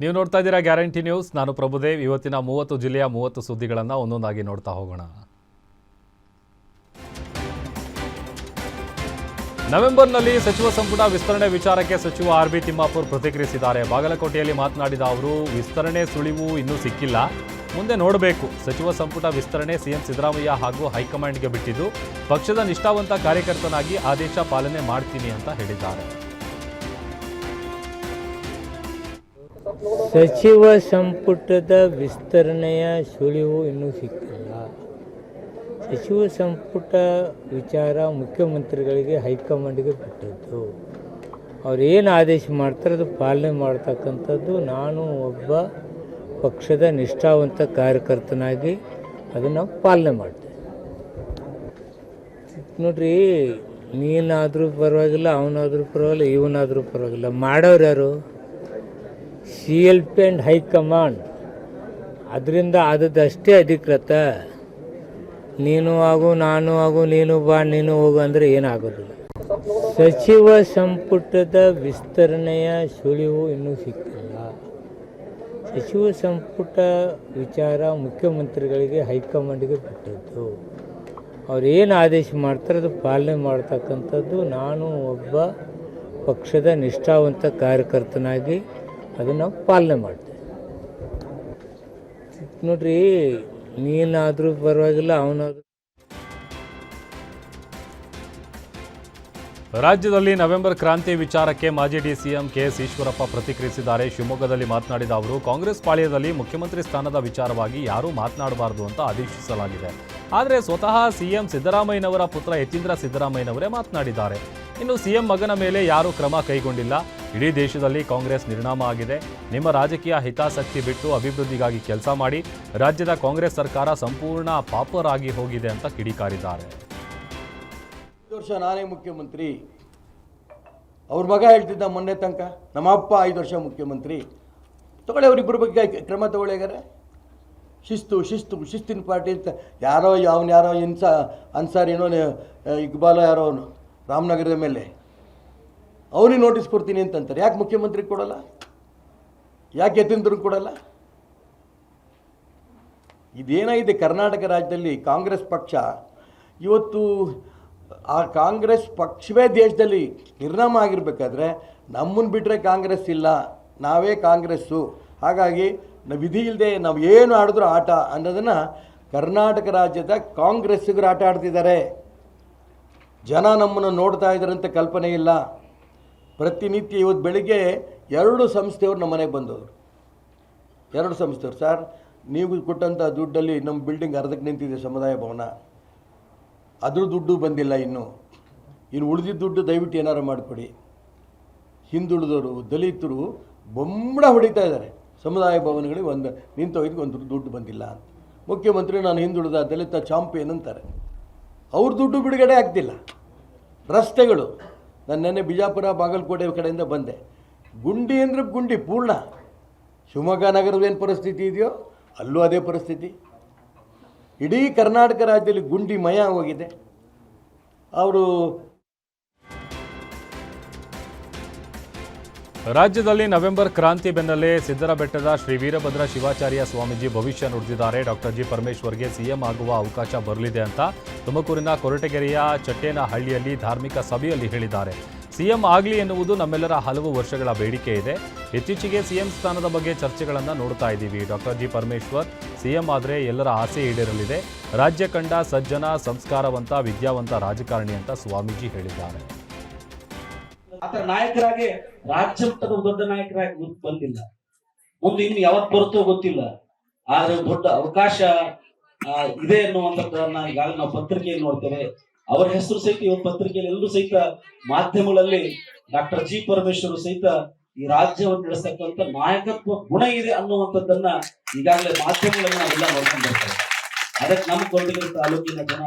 ನೀವು ನೋಡ್ತಾ ಇದ್ದೀರಾ ಗ್ಯಾರಂಟಿ ನ್ಯೂಸ್. ನಾನು ಪ್ರಭುದೇವ್. ಇವತ್ತಿನ ಮೂವತ್ತು ಜಿಲ್ಲೆಯ ಮೂವತ್ತು ಸುದ್ದಿಗಳನ್ನು ಒಂದೊಂದಾಗಿ ನೋಡ್ತಾ ಹೋಗೋಣ. ನವೆಂಬರ್ನಲ್ಲಿ ಸಚಿವ ಸಂಪುಟ ವಿಸ್ತರಣೆ ವಿಚಾರಕ್ಕೆ ಸಚಿವ ಆರ್ ಬಿ ತಿಮ್ಮಾಪುರ್ ಪ್ರತಿಕ್ರಿಯಿಸಿದ್ದಾರೆ. ಬಾಗಲಕೋಟೆಯಲ್ಲಿ ಮಾತನಾಡಿದ ಅವರು, ವಿಸ್ತರಣೆ ಸುಳಿವು ಇನ್ನೂ ಸಿಕ್ಕಿಲ್ಲ. ಮುಂದೆ ನೋಡಬೇಕು. ಸಚಿವ ಸಂಪುಟ ವಿಸ್ತರಣೆ ಸಿಎಂ ಸಿದ್ದರಾಮಯ್ಯ ಹಾಗೂ ಹೈಕಮಾಂಡ್ಗೆ ಬಿಟ್ಟಿದ್ದು, ಪಕ್ಷದ ನಿಷ್ಠಾವಂತ ಕಾರ್ಯಕರ್ತನಾಗಿ ಆದೇಶ ಪಾಲನೆ ಮಾಡ್ತೀನಿ ಅಂತ ಹೇಳಿದ್ದಾರೆ. ಸಚಿವ ಸಂಪುಟದ ವಿಸ್ತರಣೆಯ ಸುಳಿವು ಇನ್ನೂ ಸಿಕ್ಕಿಲ್ಲ. ಸಚಿವ ಸಂಪುಟ ವಿಚಾರ ಮುಖ್ಯಮಂತ್ರಿಗಳಿಗೆ ಹೈಕಮಾಂಡ್ಗೆ ಬಿಟ್ಟದ್ದು. ಅವ್ರು ಏನು ಆದೇಶ ಮಾಡ್ತಾರೆ ಅದು ಪಾಲನೆ ಮಾಡ್ತಕ್ಕಂಥದ್ದು. ನಾನು ಒಬ್ಬ ಪಕ್ಷದ ನಿಷ್ಠಾವಂತ ಕಾರ್ಯಕರ್ತನಾಗಿ ಅದನ್ನು ಪಾಲನೆ ಮಾಡ್ತೇನೆ. ನೋಡ್ರಿ, ನೀನಾದರೂ ಪರವಾಗಿಲ್ಲ, ಅವನಾದರೂ ಪರವಾಗಿಲ್ಲ, ಇವನಾದರೂ ಪರವಾಗಿಲ್ಲ. ಮಾಡೋರು ಯಾರು? C L P and high command ಅದರಿಂದ ಆದದಷ್ಟೇ ಅಧಿಕೃತ. ನೀನು ಆಗು, ನಾನು ಆಗು, ನೀನು ಬಾ, ನೀನು ಹೋಗು ಅಂದರೆ ಏನಾಗೋದಿಲ್ಲ. ಸಚಿವ ಸಂಪುಟದ ವಿಸ್ತರಣೆಯ ಸುಳಿವು ಇನ್ನೂ ಸಿಕ್ಕಿಲ್ಲ. ಸಚಿವ ಸಂಪುಟ ವಿಚಾರ ಮುಖ್ಯಮಂತ್ರಿಗಳಿಗೆ ಹೈಕಮಾಂಡ್ಗೆ ಬಿಟ್ಟದ್ದು. ಅವ್ರು ಏನು ಆದೇಶ ಮಾಡ್ತಾರೆ ಅದು ಪಾಲನೆ ಮಾಡ್ತಕ್ಕಂಥದ್ದು ನಾನು ಒಬ್ಬ ಪಕ್ಷದ ನಿಷ್ಠಾವಂತ ಕಾರ್ಯಕರ್ತನಾಗಿ ಅದನ್ನು ಪಾಲನೆ ಮಾಡ್ತೇವೆ. ನೋಡ್ರಿ, ನೀನಾದರೂ ಪರವಾಗಿಲ್ಲ, ಅವನಾದರೂ. ರಾಜ್ಯದಲ್ಲಿ ನವೆಂಬರ್ ಕ್ರಾಂತಿ ವಿಚಾರಕ್ಕೆ ಮಾಜಿ ಡಿಸಿಎಂ ಕೆಎಸ್ ಈಶ್ವರಪ್ಪ ಪ್ರತಿಕ್ರಿಯಿಸಿದ್ದಾರೆ. ಶಿವಮೊಗ್ಗದಲ್ಲಿ ಮಾತನಾಡಿದ ಅವರು, ಕಾಂಗ್ರೆಸ್ ಪಾಳ್ಯದಲ್ಲಿ ಮುಖ್ಯಮಂತ್ರಿ ಸ್ಥಾನದ ವಿಚಾರವಾಗಿ ಯಾರೂ ಮಾತನಾಡಬಾರದು ಅಂತ ಆದೇಶಿಸಲಾಗಿದೆ. ಆದರೆ ಸ್ವತಃ ಸಿಎಂ ಸಿದ್ದರಾಮಯ್ಯನವರ ಪುತ್ರ ಯತೀಂದ್ರ ಸಿದ್ದರಾಮಯ್ಯನವರೇ ಮಾತನಾಡಿದ್ದಾರೆ. ಇನ್ನು ಸಿಎಂ ಮಗನ ಮೇಲೆ ಯಾರೂ ಕ್ರಮ ಕೈಗೊಂಡಿಲ್ಲ. ಇಡೀ ದೇಶದಲ್ಲಿ ಕಾಂಗ್ರೆಸ್ ನಿರ್ಣಾಮ ಆಗಿದೆ. ನಿಮ್ಮ ರಾಜಕೀಯ ಹಿತಾಸಕ್ತಿ ಬಿಟ್ಟು ಅಭಿವೃದ್ಧಿಗಾಗಿ ಕೆಲಸ ಮಾಡಿ, ರಾಜ್ಯದ ಕಾಂಗ್ರೆಸ್ ಸರ್ಕಾರ ಸಂಪೂರ್ಣ ಪಾಪರಾಗಿ ಹೋಗಿದೆ ಅಂತ ಕಿಡಿಕಾರಿದ್ದಾರೆ. ವರ್ಷ ನಾನೇ ಮುಖ್ಯಮಂತ್ರಿ. ಅವ್ರ ಮಗ ಹೇಳ್ತಿದ್ದ ಮೊನ್ನೆ ತನಕ ನಮ್ಮ ಅಪ್ಪ ಐದು ವರ್ಷ ಮುಖ್ಯಮಂತ್ರಿ. ತಗೊಳ್ಳಿ ಅವರಿಬ್ಬರ ಬಗ್ಗೆ ಕ್ರಮ ತಗೊಳ್ಳಿಗಾರೆ ಶಿಸ್ತು ಶಿಸ್ತು, ಶಿಸ್ತಿನ ಪಾರ್ಟಿ ಅಂತ ಯಾರೋ ಅವನು ಯಾರೋ ಇನ್ಸ ಅನ್ಸಾರ್ ಏನೋ ಇಕ್ಬಾಲೋ ಯಾರೋ ರಾಮನಗರದ ಮೇಲೆ ಅವನಿಗೆ ನೋಟಿಸ್ ಕೊಡ್ತೀನಿ ಅಂತಂತಾರೆ. ಯಾಕೆ ಮುಖ್ಯಮಂತ್ರಿ ಕೊಡಲ್ಲ? ಯಾಕೆ ಯತೀಂದ್ರನ್ ಕೊಡಲ್ಲ? ಇದೇನಾಗಿದೆ? ಕರ್ನಾಟಕ ರಾಜ್ಯದಲ್ಲಿ ಕಾಂಗ್ರೆಸ್ ಪಕ್ಷ ಇವತ್ತು ಆ ಕಾಂಗ್ರೆಸ್ ಪಕ್ಷವೇ ದೇಶದಲ್ಲಿ ನಿರ್ನಾಮ ಆಗಿರಬೇಕಾದ್ರೆ ನಮ್ಮನ್ನು ಬಿಟ್ಟರೆ ಕಾಂಗ್ರೆಸ್ ಇಲ್ಲ. ನಾವೇ ಕಾಂಗ್ರೆಸ್ಸು. ಹಾಗಾಗಿ ನಾವು ವಿಧಿ ಇಲ್ಲದೆ ನಾವು ಏನು ಆಡಿದ್ರು ಆಟ ಅನ್ನೋದನ್ನು ಕರ್ನಾಟಕ ರಾಜ್ಯದ ಕಾಂಗ್ರೆಸ್ಸಿಗರು ಆಟ ಆಡ್ತಿದ್ದಾರೆ. ಜನ ನಮ್ಮನ್ನು ನೋಡ್ತಾ ಇದ್ದಾರಂತ ಕಲ್ಪನೆ ಇಲ್ಲ. ಪ್ರತಿನಿತ್ಯ ಇವತ್ತು ಬೆಳಿಗ್ಗೆ ಎರಡು ಸಂಸ್ಥೆಯವರು ನಮ್ಮ ಮನೆಗೆ ಬಂದವರು. ಎರಡು ಸಂಸ್ಥೆಯವರು. ಸರ್, ನೀವು ಕೊಟ್ಟಂಥ ದುಡ್ಡಲ್ಲಿ ನಮ್ಮ ಬಿಲ್ಡಿಂಗ್ ಅರ್ಧಕ್ಕೆ ನಿಂತಿದೆ ಸಮುದಾಯ ಭವನ. ಅದ್ರ ದುಡ್ಡು ಬಂದಿಲ್ಲ ಇನ್ನು. ಇನ್ನು ಉಳಿದಿದ್ದ ದುಡ್ಡು ದಯವಿಟ್ಟು ಏನಾರು ಮಾಡಿಕೊಡಿ. ಹಿಂದುಳಿದವರು, ದಲಿತರು ಬೊಂಬಡ ಹೊಡಿತಾ ಇದ್ದಾರೆ. ಸಮುದಾಯ ಭವನಗಳಿಗೆ ಒಂದು ನಿಂತೋಗಿದ್ದು ಒಂದು ದುಡ್ಡು ಬಂದಿಲ್ಲ ಮುಖ್ಯಮಂತ್ರಿ, ನಾನು ಹಿಂದುಳಿದ ದಲಿತ ಚಾಂಪಿಯನ್ ಅಂತಾರೆ. ಅವ್ರ ದುಡ್ಡು ಬಿಡುಗಡೆ ಆಗ್ತಿಲ್ಲ. ರಸ್ತೆಗಳು ನಾನು ನೆನ್ನೆ ಬಿಜಾಪುರ ಬಾಗಲಕೋಟೆ ಕಡೆಯಿಂದ ಬಂದೆ. ಗುಂಡಿ ಅಂದರೆ ಗುಂಡಿ, ಪೂರ್ಣ. ಶಿವಮೊಗ್ಗ ನಗರದ ಏನು ಪರಿಸ್ಥಿತಿ ಇದೆಯೋ ಅಲ್ಲೂ ಅದೇ ಪರಿಸ್ಥಿತಿ. ಇಡೀ ಕರ್ನಾಟಕ ರಾಜ್ಯದಲ್ಲಿ ಗುಂಡಿ ಮಯ ಹೋಗಿದೆ ಅವರು ರಾಜ್ಯದಲ್ಲಿ ನವೆಂಬರ್ ಕ್ರಾಂತಿ ಬೆನ್ನಲ್ಲೇ ಸಿದ್ದರಬೆಟ್ಟದ ಶ್ರೀ ವೀರಭದ್ರ ಶಿವಾಚಾರ್ಯ ಸ್ವಾಮೀಜಿ ಭವಿಷ್ಯ ನುಡಿದಿದ್ದಾರೆ. ಡಾಕ್ಟರ್ ಜಿ ಪರಮೇಶ್ವರ್ಗೆ ಸಿಎಂ ಆಗುವ ಅವಕಾಶ ಬರಲಿದೆ ಅಂತ ತುಮಕೂರಿನ ಕೊರಟಗೆರೆಯ ಚಟ್ಟೇನಹಳ್ಳಿಯಲ್ಲಿ ಧಾರ್ಮಿಕ ಸಭೆಯಲ್ಲಿ ಹೇಳಿದ್ದಾರೆ. ಸಿಎಂ ಆಗಲಿ ಎನ್ನುವುದು ನಮ್ಮೆಲ್ಲರ ಹಲವು ವರ್ಷಗಳ ಬೇಡಿಕೆ ಇದೆ. ಇತ್ತೀಚೆಗೆ ಸಿಎಂ ಸ್ಥಾನದ ಬಗ್ಗೆ ಚರ್ಚೆಗಳನ್ನು ನೋಡ್ತಾ ಇದ್ದೀವಿ. ಡಾಕ್ಟರ್ ಜಿ ಪರಮೇಶ್ವರ್, ಸಿಎಂ ಆದರೆ ಎಲ್ಲರ ಆಸೆ ಈಡೇರಲಿದೆ. ರಾಜ್ಯ ಕಂಡ ಸಜ್ಜನ, ಸಂಸ್ಕಾರವಂತ, ವಿದ್ಯಾವಂತ ರಾಜಕಾರಣಿ ಅಂತ ಸ್ವಾಮೀಜಿ ಹೇಳಿದ್ದಾರೆ. ಆತರ ನಾಯಕರಾಗಿ ರಾಜ್ಯ ಮಟ್ಟದ ದೊಡ್ಡ ನಾಯಕರಾಗಿ ಬಂದಿಲ್ಲ. ಮುಂದೆ ಇನ್ನು ಯಾವತ್ ಬರುತ್ತೋ ಗೊತ್ತಿಲ್ಲ. ಆದ್ರೆ ದೊಡ್ಡ ಅವಕಾಶ ಇದೆ ಅನ್ನುವಂಥದ್ದನ್ನ ಈಗಾಗಲೇ ನಾವು ಪತ್ರಿಕೆಯಲ್ಲಿ ನೋಡ್ತೇವೆ. ಅವರ ಹೆಸರು ಸಹಿತ ಇವತ್ತು ಪತ್ರಿಕೆಯಲ್ಲಿ ಎಲ್ಲರೂ ಸಹಿತ ಮಾಧ್ಯಮಗಳಲ್ಲಿ ಡಾಕ್ಟರ್ ಜಿ ಪರಮೇಶ್ವರ್ ಸಹಿತ ಈ ರಾಜ್ಯವನ್ನು ನಡೆಸತಕ್ಕಂಥ ನಾಯಕತ್ವ ಗುಣ ಇದೆ ಅನ್ನುವಂಥದ್ದನ್ನ ಈಗಾಗಲೇ ಮಾಧ್ಯಮಗಳನ್ನ ನಾವೆಲ್ಲ ನೋಡ್ಕೊಂಡು ಅದಕ್ಕೆ ನಮ್ಮ ಕೊಂಡಿಗಿರಿ ತಾಲೂಕಿನ ಜನ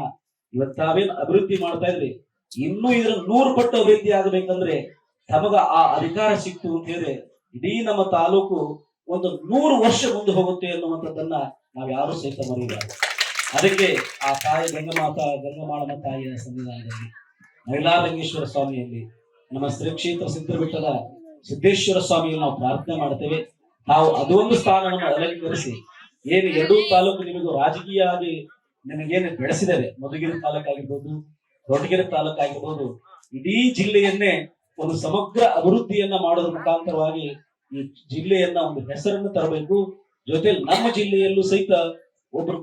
ಇವತ್ತು ತಾವೇನು ಅಭಿವೃದ್ಧಿ ಮಾಡ್ತಾ ಇದ್ರಿ? ಇನ್ನೂ ಇದರ ನೂರು ಪಟ್ಟು ಅಭಿವೃದ್ಧಿ ಆಗಬೇಕಂದ್ರೆ ತಮಗ ಆ ಅಧಿಕಾರ ಸಿಕ್ತು ಅಂತ ಹೇಳಿದ್ರೆ ಇಡೀ ನಮ್ಮ ತಾಲೂಕು ಒಂದು ನೂರು ವರ್ಷ ಮುಂದೆ ಹೋಗುತ್ತೆ ಅನ್ನುವಂಥದ್ದನ್ನ ನಾವು ಯಾರು ಸಹಿತ ಮರೆಯಬಾರದು ಅದಕ್ಕೆ ಆ ತಾಯಿ ಗಂಗಮಾತ, ಗಂಗಮಾಳಮ್ಮ ತಾಯಿಯ ಸನ್ನಿಧಾನದಲ್ಲಿ ಮೈಲಾರಂಗೇಶ್ವರ ಸ್ವಾಮಿಯಲ್ಲಿ ನಮ್ಮ ಶ್ರೀ ಕ್ಷೇತ್ರ ಸಿದ್ಧಬೆಟ್ಟದ ಸಿದ್ದೇಶ್ವರ ಸ್ವಾಮಿಯನ್ನು ನಾವು ಪ್ರಾರ್ಥನೆ ಮಾಡ್ತೇವೆ. ನಾವು ಅದೊಂದು ಸ್ಥಾನವನ್ನು ಅಲಂಕರಿಸಿ ಏನು ಎರಡೂ ತಾಲೂಕು ನಿಮಗೂ ರಾಜಕೀಯವಾಗಿ ನಿಮಗೇನು ಬೆಳೆಸಿದ್ದೇವೆ ಮಧುಗಿರಿ ತಾಲೂಕಾಗಿರ್ಬೋದು ದೊಡ್ಡಗೆರೆ ತಾಲೂಕಾಗಿರ್ಬೋದು, ಇಡೀ ಜಿಲ್ಲೆಯನ್ನೇ ಒಂದು ಸಮಗ್ರ ಅಭಿವೃದ್ಧಿಯನ್ನ ಮಾಡೋದ್ರ ಮುಖಾಂತರವಾಗಿ ಈ ಜಿಲ್ಲೆಯನ್ನ ಒಂದು ಹೆಸರನ್ನು ತರಬೇಕು. ಜೊತೆಲಿ ನಮ್ಮ ಜಿಲ್ಲೆಯಲ್ಲೂ ಸಹಿತ ಒಬ್ರು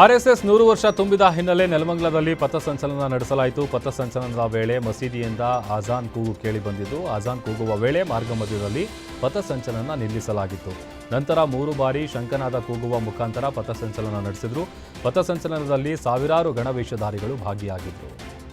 ಆರ್ಎಸ್ಎಸ್ ನೂರು ವರ್ಷ ತುಂಬಿದ ಹಿನ್ನೆಲೆ ನೆಲಮಂಗಲದಲ್ಲಿ ಪಥಸಂಚಲನ ನಡೆಸಲಾಯಿತು. ಪಥಸಂಚಲನದ ವೇಳೆ ಮಸೀದಿಯಿಂದ ಆಜಾನ್ ಕೂಗು ಕೇಳಿ ಬಂದಿದ್ದು, ಆಜಾನ್ ಕೂಗುವ ವೇಳೆ ಮಾರ್ಗ ಮಧ್ಯದಲ್ಲಿ ಪಥಸಂಚಲನ ನಿಲ್ಲಿಸಲಾಗಿತ್ತು. ನಂತರ ಮೂರು ಬಾರಿ ಶಂಕನಾದ ಕೂಗುವ ಮುಖಾಂತರ ಪಥಸಂಚಲನ ನಡೆಸಿದ್ರು. ಪಥಸಂಚಲನದಲ್ಲಿ ಸಾವಿರಾರು ಗಣವೇಷಧಾರಿಗಳು ಭಾಗಿಯಾಗಿದ್ದರು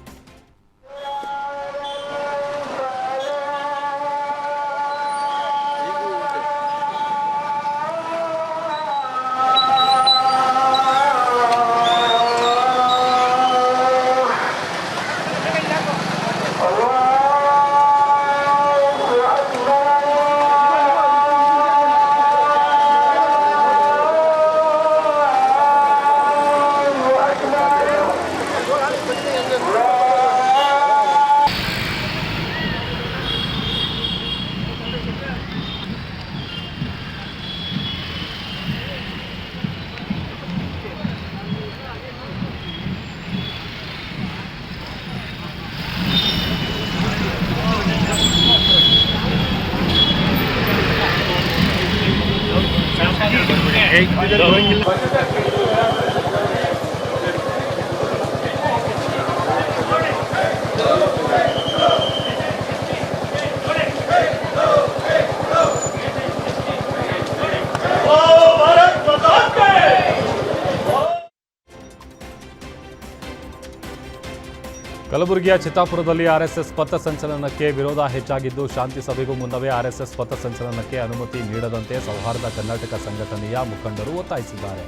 ಕಲಬುರಗಿಯ ಚಿತ್ತಾಪುರದಲ್ಲಿ ಆರ್ಎಸ್ಎಸ್ ಪಥಸಂಚಲನಕ್ಕೆ ವಿರೋಧ ಹೆಚ್ಚಾಗಿದ್ದು, ಶಾಂತಿ ಸಭೆಗೂ ಮುನ್ನವೇ ಆರ್ಎಸ್ಎಸ್ ಪಥಸಂಚಲನಕ್ಕೆ ಅನುಮತಿ ನೀಡದಂತೆ ಸೌಹಾರ್ದ ಕರ್ನಾಟಕ ಸಂಘಟನೆಯ ಮುಖಂಡರು ಒತ್ತಾಯಿಸಿದ್ದಾರೆ.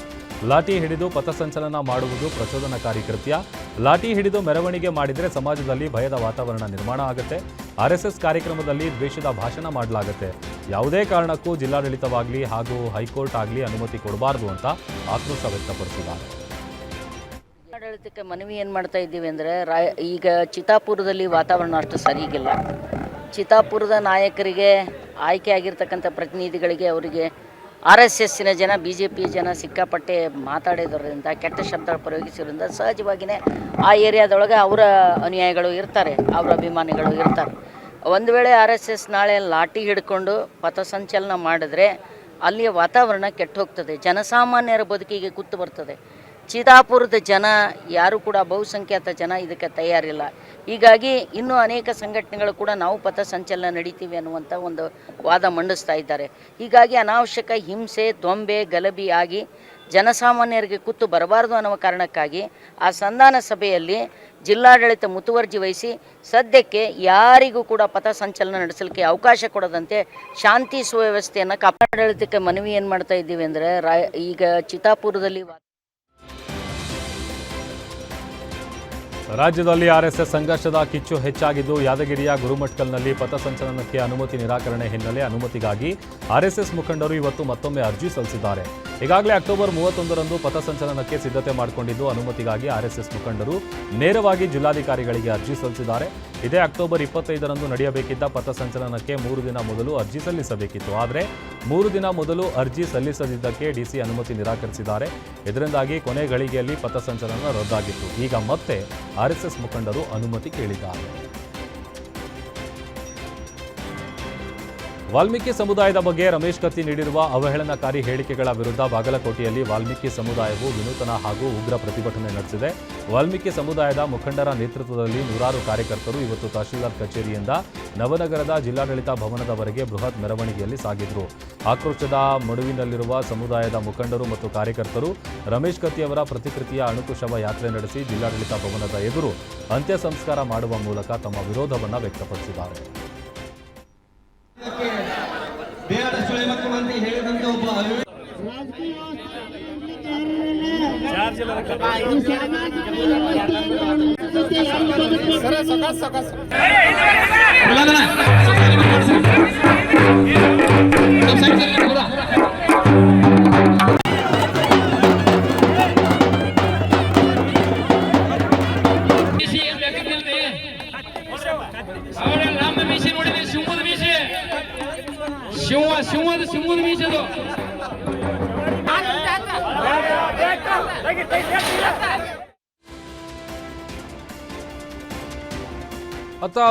ಲಾಠಿ ಹಿಡಿದು ಪಥಸಂಚಲನ ಮಾಡುವುದು ಪ್ರಚೋದನಕಾರಿ ಕೃತ್ಯ. ಲಾಠಿ ಹಿಡಿದು ಮೆರವಣಿಗೆ ಮಾಡಿದರೆ ಸಮಾಜದಲ್ಲಿ ಭಯದ ವಾತಾವರಣ ನಿರ್ಮಾಣ ಆಗುತ್ತೆ. ಆರ್ಎಸ್ಎಸ್ ಕಾರ್ಯಕ್ರಮದಲ್ಲಿ ದ್ವೇಷದ ಭಾಷಣ ಮಾಡಲಾಗುತ್ತೆ. ಯಾವುದೇ ಕಾರಣಕ್ಕೂ ಜಿಲ್ಲಾಡಳಿತವಾಗಲಿ ಹಾಗೂ ಹೈಕೋರ್ಟ್ ಆಗಲಿ ಅನುಮತಿ ಕೊಡಬಾರದು ಅಂತ ಆಕ್ರೋಶ ವ್ಯಕ್ತಪಡಿಸಿದ್ದಾರೆ. ಆಡಳಿತಕ್ಕೆ ಮನವಿ ಏನು ಮಾಡ್ತಾ ಇದ್ದೀವಿ ಅಂದರೆ ಈಗ ಚಿತ್ತಾಪುರದಲ್ಲಿ ವಾತಾವರಣ ಅಷ್ಟು ಸರಿಗಿಲ್ಲ ಚಿತ್ತಾಪುರದ ನಾಯಕರಿಗೆ ಆಯ್ಕೆ ಆಗಿರ್ತಕ್ಕಂಥ ಪ್ರತಿನಿಧಿಗಳಿಗೆ ಅವರಿಗೆ ಆರ್ ಎಸ್ ಎಸ್ಸಿನ ಜನ, ಬಿ ಜೆ ಪಿ ಜನ ಸಿಕ್ಕಾಪಟ್ಟೆ ಮಾತಾಡಿದ್ರಿಂದ ಕೆಟ್ಟ ಶಬ್ದ ಪ್ರಯೋಗಿಸಿದ್ರಿಂದ ಸಹಜವಾಗಿಯೇ ಆ ಏರಿಯಾದೊಳಗೆ ಅವರ ಅನುಯಾಯಿಗಳು ಇರ್ತಾರೆ, ಅವರ ಅಭಿಮಾನಿಗಳು ಇರ್ತಾರೆ. ಒಂದು ವೇಳೆ ಆರ್ ಎಸ್ ಎಸ್ ನಾಳೆ ಲಾಠಿ ಹಿಡ್ಕೊಂಡು ಪಥಸಂಚಲನ ಮಾಡಿದ್ರೆ ಅಲ್ಲಿಯ ವಾತಾವರಣ ಕೆಟ್ಟು ಹೋಗ್ತದೆ ಜನಸಾಮಾನ್ಯರ ಬದುಕಿಗೆ ಕುತ್ತು ಬರ್ತದೆ. ಚಿತಾಪುರದ ಜನ ಯಾರು ಕೂಡ ಬಹುಸಂಖ್ಯಾತ ಜನ ಇದಕ್ಕೆ ತಯಾರಿಲ್ಲ. ಹೀಗಾಗಿ ಇನ್ನೂ ಅನೇಕ ಸಂಘಟನೆಗಳು ಕೂಡ ನಾವು ಪಥಸಂಚಲನ ನಡೀತೀವಿ ಅನ್ನುವಂಥ ಒಂದು ವಾದ ಮಂಡಿಸ್ತಾ ಇದ್ದಾರೆ. ಹೀಗಾಗಿ ಅನಾವಶ್ಯಕ ಹಿಂಸೆ, ದೊಂಬೆ, ಗಲಭೆ ಆಗಿ ಜನಸಾಮಾನ್ಯರಿಗೆ ಕುತ್ತು ಬರಬಾರದು ಅನ್ನುವ ಕಾರಣಕ್ಕಾಗಿ ಆ ಸಂಧಾನ ಸಭೆಯಲ್ಲಿ ಜಿಲ್ಲಾಡಳಿತ ಮುತುವರ್ಜಿ ವಹಿಸಿ ಸದ್ಯಕ್ಕೆ ಯಾರಿಗೂ ಕೂಡ ಪಥಸಂಚಲನ ನಡೆಸಲಿಕ್ಕೆ ಅವಕಾಶ ಕೊಡದಂತೆ ಶಾಂತಿ ಸುವ್ಯವಸ್ಥೆಯನ್ನು ಕಾಪಾಡಳಿತಕ್ಕೆ ಮನವಿ ಏನು ಮಾಡ್ತಾ ಇದ್ದೀವಿ ಅಂದರೆ ರಾ ಈಗ ಚಿತ್ತಾಪುರದಲ್ಲಿ ರಾಜ್ಯದಲ್ಲಿ ಆರ್ಎಸ್ಎಸ್ ಸಂಘರ್ಷದ ಕಿಚ್ಚು ಹೆಚ್ಚಾಗಿದ್ದು ಯಾದಗಿರಿಯ ಗುರುಮಟ್ಕಲ್ನಲ್ಲಿ ಪಥಸಂಚಲನಕ್ಕೆ ಅನುಮತಿ ನಿರಾಕರಣೆ ಹಿನ್ನೆಲೆ ಅನುಮತಿಗಾಗಿ ಆರ್ಎಸ್ಎಸ್ ಮುಖಂಡರು ಇವತ್ತು ಮತ್ತೊಮ್ಮೆ ಅರ್ಜಿ ಸಲ್ಲಿಸಿದ್ದಾರೆ. ಈಗಾಗಲೇ ಅಕ್ಟೋಬರ್ ಮೂವತ್ತೊಂದರಂದು ಪಥಸಂಚಲನಕ್ಕೆ ಸಿದ್ಧತೆ ಮಾಡಿಕೊಂಡಿದ್ದು, ಅನುಮತಿಗಾಗಿ ಆರ್ಎಸ್ಎಸ್ ಮುಖಂಡರು ನೇರವಾಗಿ ಜಿಲ್ಲಾಧಿಕಾರಿಗಳಿಗೆ ಅರ್ಜಿ ಸಲ್ಲಿಸಿದ್ದಾರೆ. ಇದೇ ಅಕ್ಟೋಬರ್ ಇಪ್ಪತ್ತೈದರಂದು ನಡೆಯಬೇಕಿದ್ದ ಪಥಸಂಚಲನಕ್ಕೆ ಮೂರು ದಿನ ಮೊದಲು ಅರ್ಜಿ ಸಲ್ಲಿಸಬೇಕಿತ್ತು. ಆದರೆ ಮೂರು ದಿನ ಮೊದಲು ಅರ್ಜಿ ಸಲ್ಲಿಸದಿದ್ದಕ್ಕೆ ಡಿಸಿ ಅನುಮತಿ ನಿರಾಕರಿಸಿದ್ದಾರೆ. ಇದರಿಂದಾಗಿ ಕೊನೆ ಗಳಿಗೆಯಲ್ಲಿ ಪಥಸಂಚಲನ ರದ್ದಾಗಿತ್ತು. ಈಗ ಮತ್ತೆ ಆರ್ಎಸ್ಎಸ್ ಮುಖಂಡರು ಅನುಮತಿ ಕೇಳಿದ್ದಾರೆ. ವಾಲ್ಮೀಕಿ ಸಮುದಾಯದ ಬಗ್ಗೆ ರಮೇಶ್ ಕತ್ತಿ ನೀಡಿರುವ ಅವಹೇಳನಕಾರಿ ಹೇಳಿಕೆಗಳ ವಿರುದ್ಧ ಬಾಗಲಕೋಟೆಯಲ್ಲಿ ವಾಲ್ಮೀಕಿ ಸಮುದಾಯವು ವಿನೂತನ ಹಾಗೂ ಉಗ್ರ ಪ್ರತಿಭಟನೆ ನಡೆಸಿದೆ. ವಾಲ್ಮೀಕಿ ಸಮುದಾಯದ ಮುಖಂಡರ ನೇತೃತ್ವದಲ್ಲಿ ನೂರಾರು ಕಾರ್ಯಕರ್ತರು ಇವತ್ತು ತಹಶೀಲ್ದಾರ್ ಕಚೇರಿಯಿಂದ ನವನಗರದ ಜಿಲ್ಲಾಡಳಿತ ಭವನದವರೆಗೆ ಬೃಹತ್ ಮೆರವಣಿಗೆಯಲ್ಲಿ ಸಾಗಿದ್ರು. ಆಕ್ರೋಶದ ಮಡುವಿನಲ್ಲಿರುವ ಸಮುದಾಯದ ಮುಖಂಡರು ಮತ್ತು ಕಾರ್ಯಕರ್ತರು ರಮೇಶ್ ಕತ್ತಿಯವರ ಪ್ರತಿಕೃತಿಯ ಅಣುಕು ಶವ ಯಾತ್ರೆ ನಡೆಸಿ ಜಿಲ್ಲಾಡಳಿತ ಭವನದ ಎದುರು ಅಂತ್ಯ ಸಂಸ್ಕಾರ ಮಾಡುವ ಮೂಲಕ ತಮ್ಮ ವಿರೋಧವನ್ನು ವ್ಯಕ್ತಪಡಿಸಿದ್ದಾರೆ. ಬೇಡ ಸುಳೆ ಹೇಳಿದಂತೆ ಒಬ್ಬ ಅವಿವೇಕ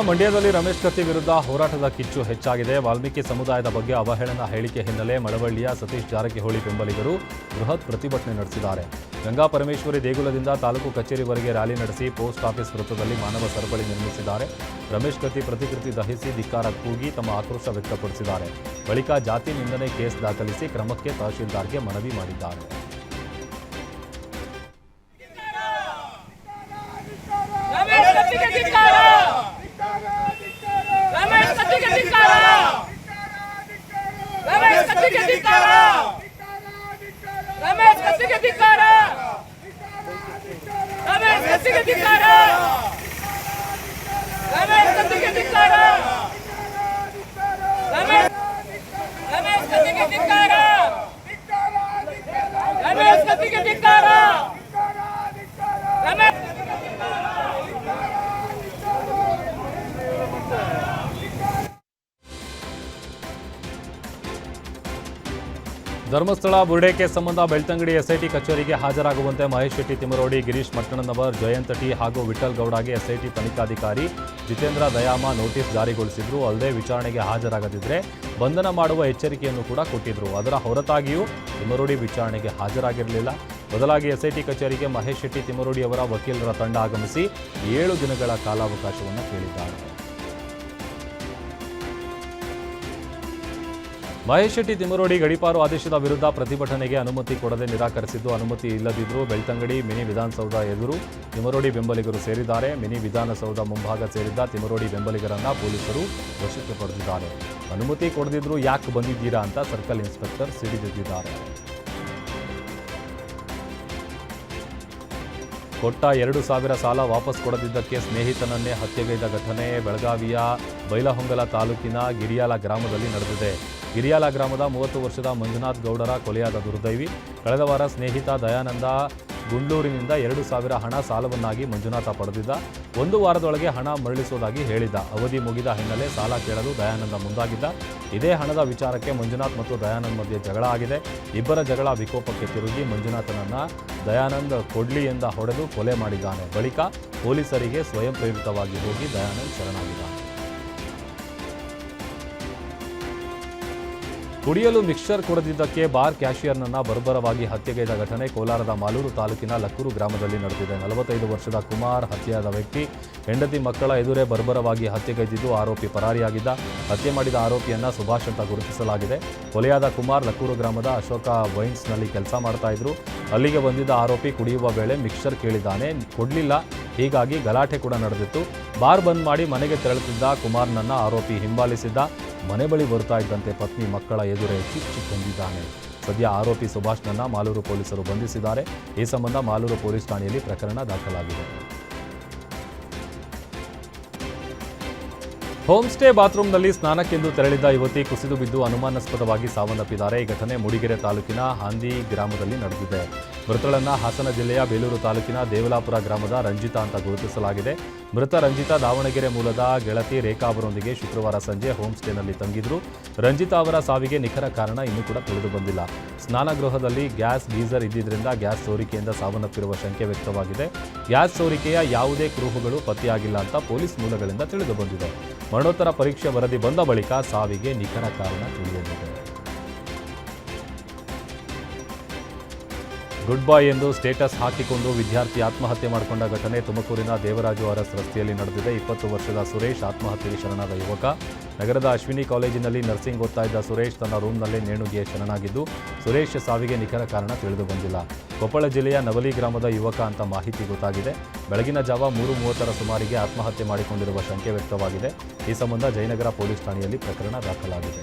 ಮಂಡ್ಯದಲ್ಲಿ ರಮೇಶ್ ಕತ್ತಿ ವಿರುದ್ಧ ಹೋರಾಟದ ಕಿಚ್ಚು ಹೆಚ್ಚಾಗಿದೆ. ವಾಲ್ಮೀಕಿ ಸಮುದಾಯದ ಬಗ್ಗೆ ಅವಹೇಳನ ಹೇಳಿಕೆ ಹಿನ್ನೆಲೆ ಮಳವಳ್ಳಿಯ ಸತೀಶ್ ಜಾರಕಿಹೊಳಿ ಬೆಂಬಲಿಗರು ಬೃಹತ್ ಪ್ರತಿಭಟನೆ ನಡೆಸಿದ್ದಾರೆ. ಗಂಗಾ ಪರಮೇಶ್ವರಿ ದೇಗುಲದಿಂದ ತಾಲೂಕು ಕಚೇರಿವರೆಗೆ ರ್ಯಾಲಿ ನಡೆಸಿ ಪೋಸ್ಟ್ ಆಫೀಸ್ ವೃತ್ತದಲ್ಲಿ ಮಾನವ ಸರಪಳಿ ನಿರ್ಮಿಸಿದ್ದಾರೆ. ರಮೇಶ್ ಕತ್ತಿ ಪ್ರತಿಕೃತಿ ದಹಿಸಿ ಧಿಕ್ಕಾರ ಕೂಗಿ ತಮ್ಮ ಆಕ್ರೋಶ ವ್ಯಕ್ತಪಡಿಸಿದ್ದಾರೆ. ಬಳಿಕ ಜಾತಿ ನಿಂದನೆ ಕೇಸ್ ದಾಖಲಿಸಿ ಕ್ರಮಕ್ಕೆ ತಹಶೀಲ್ದಾರ್ಗೆ ಮನವಿ ಮಾಡಿದ್ದಾರೆ. ಕತ್ತಿಗೆ ಧಿಕ್ಕಾರ! ರಮೇಶ್ ಕತ್ತಿಗೆ ಧಿಕ್ಕಾರ! ರಮೇಶ್ ಕತ್ತಿಗೆ ಧಿಕ್ಕಾರ! ರಮೇಶ್ ಕತ್ತಿಗೆ ಧಿಕ್ಕಾರ! ರಮೇಶ್ ರಮೇಶ್ ಕತ್ತಿಗೆ ಧಿಕ್ಕಾರ! ರಮೇಶ್ ಕತ್ತಿಗೆ ಧಿಕ್ಕಾರ! ಧರ್ಮಸ್ಥಳ, ಬುರ್ಡೇಕೆ ಸಂಬಂಧ ಬೆಳ್ತಂಗಡಿ ಎಸ್ಐಟಿ ಕಚೇರಿಗೆ ಹಾಜರಾಗುವಂತೆ ಮಹೇಶ್ ಶೆಟ್ಟಿ ತಿಮರೋಡಿ ಗಿರೀಶ್ ಮಟ್ಟಣ್ಣನವರ್, ಜಯಂತ ಟಿ ಹಾಗೂ ವಿಠಲ್ ಗೌಡಗೆ ಎಸ್ಐಟಿ ತನಿಖಾಧಿಕಾರಿ ಜಿತೇಂದ್ರ ದಯಾಮ ನೋಟಿಸ್ ಜಾರಿಗೊಳಿಸಿದ್ರು. ಅಲ್ಲದೆ ವಿಚಾರಣೆಗೆ ಹಾಜರಾಗದಿದ್ದರೆ ಬಂಧನ ಮಾಡುವ ಎಚ್ಚರಿಕೆಯನ್ನು ಕೂಡ ಕೊಟ್ಟಿದ್ರು. ಅದರ ಹೊರತಾಗಿಯೂ ತಿಮರೋಡಿ ವಿಚಾರಣೆಗೆ ಹಾಜರಾಗಿರಲಿಲ್ಲ. ಬದಲಾಗಿ ಎಸ್ಐಟಿ ಕಚೇರಿಗೆ ಮಹೇಶ್ ಶೆಟ್ಟಿ ತಿಮರೋಡಿ ಅವರ ವಕೀಲರ ತಂಡ ಆಗಮಿಸಿ ಏಳು ದಿನಗಳ ಕಾಲಾವಕಾಶವನ್ನು ಕೇಳಿದ್ದಾರೆ. ಮಹೇಶ್ ಶೆಟ್ಟಿ ತಿಮರೋಡಿ ಗಡಿಪಾರು ಆದೇಶದ ವಿರುದ್ಧ ಪ್ರತಿಭಟನೆಗೆ ಅನುಮತಿ ಕೊಡದೆ ನಿರಾಕರಿಸಿದ್ದು ಅನುಮತಿ ಇಲ್ಲದಿದ್ದರೂ ಬೆಳ್ತಂಗಡಿ ಮಿನಿ ವಿಧಾನಸೌಧ ಎದುರು ತಿಮರೋಡಿ ಬೆಂಬಲಿಗರು ಸೇರಿದ್ದಾರೆ. ಮಿನಿ ವಿಧಾನಸೌಧ ಮುಂಭಾಗ ಸೇರಿದ್ದ ತಿಮರೋಡಿ ಬೆಂಬಲಿಗರನ್ನ ಪೊಲೀಸರು ವಶಕ್ಕೆ ಪಡೆದಿದ್ದಾರೆ. ಅನುಮತಿ ಕೊಡದಿದ್ರು ಯಾಕೆ ಬಂದಿದ್ದೀರಾ ಅಂತ ಸರ್ಕಲ್ ಇನ್ಸ್ಪೆಕ್ಟರ್ ಸಿಡಿದಿದ್ದಾರೆ ಕೊಟ್ಟ ಎರಡು ಸಾವಿರ ಸಾಲ ವಾಪಸ್ ಕೊಡದಿದ್ದಕ್ಕೆ ಸ್ನೇಹಿತನನ್ನೇ ಹತ್ಯೆಗೈದ ಘಟನೆ ಬೆಳಗಾವಿಯ ಬೈಲಹೊಂಗಲ ತಾಲೂಕಿನ ಗಿರಿಯಾಲ ಗ್ರಾಮದಲ್ಲಿ ನಡೆದಿದೆ. ಗಿರಿಯಾಲ ಗ್ರಾಮದ ಮೂವತ್ತು ವರ್ಷದ ಮಂಜುನಾಥ್ ಗೌಡರ ಕೊಲೆಯಾದ ದುರ್ದೈವಿ. ಕಳೆದ ವಾರ ಸ್ನೇಹಿತ ದಯಾನಂದ ಗುಂಡ್ಲೂರಿನಿಂದ ಎರಡು ಸಾವಿರ ಹಣ ಸಾಲವನ್ನಾಗಿ ಮಂಜುನಾಥ ಪಡೆದಿದ್ದ. ಒಂದು ವಾರದೊಳಗೆ ಹಣ ಮರಳಿಸುವುದಾಗಿ ಹೇಳಿದ್ದ. ಅವಧಿ ಮುಗಿದ ಹಿನ್ನೆಲೆ ಸಾಲ ಕೇಳಲು ದಯಾನಂದ ಮುಂದಾಗಿದ್ದ. ಇದೇ ಹಣದ ವಿಚಾರಕ್ಕೆ ಮಂಜುನಾಥ್ ಮತ್ತು ದಯಾನಂದ್ ಮಧ್ಯೆ ಜಗಳ ಆಗಿದೆ. ಇಬ್ಬರ ಜಗಳ ವಿಕೋಪಕ್ಕೆ ತಿರುಗಿ ಮಂಜುನಾಥನನ್ನ ದಯಾನಂದ್ ಕೊಡ್ಲಿ ಎಂದ ಹೊಡೆದು ಕೊಲೆ ಮಾಡಿದ್ದಾನೆ. ಬಳಿಕ ಪೊಲೀಸರಿಗೆ ಸ್ವಯಂ ಪ್ರೇರಿತವಾಗಿ ಹೋಗಿ ದಯಾನಂದ್ ಶರಣಾಗಿದ್ದಾನೆ. ಕುಡಿಯಲು ಮಿಕ್ಸರ್ ಕೊಡದಿದ್ದಕ್ಕೆ ಬಾರ್ ಕ್ಯಾಶಿಯರ್ನನ್ನ ಬರ್ಬರವಾಗಿ ಹತ್ಯೆಗೈದ ಘಟನೆ ಕೋಲಾರದ ಮಾಲೂರು ತಾಲೂಕಿನ ಲಕ್ಕೂರು ಗ್ರಾಮದಲ್ಲಿ ನಡೆದಿದೆ. ನಲವತ್ತೈದು ವರ್ಷದ ಕುಮಾರ್ ಹತ್ಯೆಯಾದ ವ್ಯಕ್ತಿ ಹೆಂಡತಿ ಮಕ್ಕಳ ಎದುರೇ ಬರ್ಬರವಾಗಿ ಹತ್ಯೆಗೈದಿದ್ದು ಆರೋಪಿ ಪರಾರಿಯಾಗಿದ್ದ. ಹತ್ಯೆ ಮಾಡಿದ ಆರೋಪಿಯನ್ನ ಸುಭಾಷ್ ಅಂತ ಗುರುತಿಸಲಾಗಿದೆ. ಕೊಲೆಯಾದ ಕುಮಾರ್ ಲಕ್ಕೂರು ಗ್ರಾಮದ ಅಶೋಕ ವೈನ್ಸ್ನಲ್ಲಿ ಕೆಲಸ ಮಾಡ್ತಾ ಇದ್ರು. ಅಲ್ಲಿಗೆ ಬಂದಿದ್ದ ಆರೋಪಿ ಕುಡಿಯುವ ವೇಳೆ ಮಿಕ್ಸರ್ ಕೇಳಿದ್ದಾನೆ. ಕೊಡಲಿಲ್ಲ, ಹೀಗಾಗಿ ಗಲಾಟೆ ಕೂಡ ನಡೆದಿತ್ತು. ಬಾರ್ ಬಂದ್ ಮಾಡಿ ಮನೆಗೆ ತೆರಳುತ್ತಿದ್ದ ಕುಮಾರ್ನನ್ನ ಆರೋಪಿ ಹಿಂಬಾಲಿಸಿದ್ದ. ಮನೆ ಬಳಿ ಬರ್ತಾ ಇದ್ದಂತೆ ಪತ್ನಿ ಮಕ್ಕಳ ಎದುರೇ ಕೊಂದಿದ್ದಾನೆ ಸದ್ಯ ಆರೋಪಿ ಸುಭಾಷ್ನನ್ನ ಮಾಲೂರು ಪೊಲೀಸರು ಬಂಧಿಸಿದ್ದಾರೆ. ಈ ಸಂಬಂಧ ಮಾಲೂರು ಪೊಲೀಸ್ ಠಾಣೆಯಲ್ಲಿ ಪ್ರಕರಣ ದಾಖಲಾಗಿದೆ. ಹೋಮ್ ಸ್ಟೇ ಬಾತ್ರೂಮ್ನಲ್ಲಿ ಸ್ನಾನಕ್ಕೆಂದು ತೆರಳಿದ್ದ ಯುವತಿ ಕುಸಿದು ಬಿದ್ದು ಅನುಮಾನಾಸ್ಪದವಾಗಿ ಸಾವನ್ನಪ್ಪಿದ್ದಾರೆ. ಈ ಘಟನೆ ಮೂಡಿಗೆರೆ ತಾಲೂಕಿನ ಹಾಂದಿ ಗ್ರಾಮದಲ್ಲಿ ನಡೆದಿದೆ. ಮೃತಳನ್ನ ಹಾಸನ ಜಿಲ್ಲೆಯ ಬೇಲೂರು ತಾಲೂಕಿನ ದೇವಲಾಪುರ ಗ್ರಾಮದ ರಂಜಿತಾ ಅಂತ ಗುರುತಿಸಲಾಗಿದೆ. ಮೃತ ರಂಜಿತಾ ದಾವಣಗೆರೆ ಮೂಲದ ಗೆಳತಿ ರೇಖಾ ಅವರೊಂದಿಗೆ ಶುಕ್ರವಾರ ಸಂಜೆ ಹೋಮ್ ಸ್ಟೇನಲ್ಲಿ ತಂಗಿದ್ರು. ರಂಜಿತಾ ಅವರ ಸಾವಿಗೆ ನಿಖರ ಕಾರಣ ಇನ್ನೂ ಕೂಡ ತಿಳಿದು ಬಂದಿಲ್ಲ. ಸ್ನಾನಗೃಹದಲ್ಲಿ ಗ್ಯಾಸ್ ಗೀಸರ್ ಇದ್ದಿದ್ದರಿಂದ ಗ್ಯಾಸ್ ಸೋರಿಕೆಯಿಂದ ಸಾವನ್ನಪ್ಪಿರುವ ಶಂಕೆ ವ್ಯಕ್ತವಾಗಿದೆ. ಗ್ಯಾಸ್ ಸೋರಿಕೆಯ ಯಾವುದೇ ಕುರುಹುಗಳು ಪತ್ತೆಯಾಗಿಲ್ಲ ಅಂತ ಪೊಲೀಸ್ ಮೂಲಗಳಿಂದ ತಿಳಿದು ಬಂದಿದೆ. ಮರಣೋತ್ತರ ಪರೀಕ್ಷೆ ವರದಿ ಬಂದ ಬಳಿಕ ಸಾವಿಗೆ ನಿಖರ ಕಾರಣ ತಿಳಿಯಲಿದೆ. ಗುಡ್ ಬಾಯ್ ಎಂದು ಸ್ಟೇಟಸ್ ಹಾಕಿಕೊಂಡು ವಿದ್ಯಾರ್ಥಿ ಆತ್ಮಹತ್ಯೆ ಮಾಡಿಕೊಂಡ ಘಟನೆ ತುಮಕೂರಿನ ದೇವರಾಜು ಅರಸ್ ರಸ್ತೆಯಲ್ಲಿ ನಡೆದಿದೆ. ಇಪ್ಪತ್ತು ವರ್ಷದ ಸುರೇಶ್ ಆತ್ಮಹತ್ಯೆಗೆ ಶರಣಾದ ಯುವಕ. ನಗರದ ಅಶ್ವಿನಿ ಕಾಲೇಜಿನಲ್ಲಿ ನರ್ಸಿಂಗ್ ಓದ್ತಾ ಸುರೇಶ್ ತನ್ನ ರೂಮ್ನಲ್ಲೇ ನೇಣುಗೆ ಶರಣಾಗಿದ್ದು, ಸುರೇಶ್ ಸಾವಿಗೆ ನಿಖರ ಕಾರಣ ತಿಳಿದು ಬಂದಿಲ್ಲ ಕೊಪ್ಪಳ ಜಿಲ್ಲೆಯ ನವಲಿ ಗ್ರಾಮದ ಯುವಕ ಅಂತ ಮಾಹಿತಿ ಗೊತ್ತಾಗಿದೆ. ಬೆಳಗಿನ ಜಾವ ಮೂರು ಮೂವತ್ತರ ಸುಮಾರಿಗೆ ಆತ್ಮಹತ್ಯೆ ಮಾಡಿಕೊಂಡಿರುವ ಶಂಕೆ ವ್ಯಕ್ತವಾಗಿದೆ. ಈ ಸಂಬಂಧ ಜಯನಗರ ಪೊಲೀಸ್ ಠಾಣೆಯಲ್ಲಿ ಪ್ರಕರಣ ದಾಖಲಾಗಿದೆ.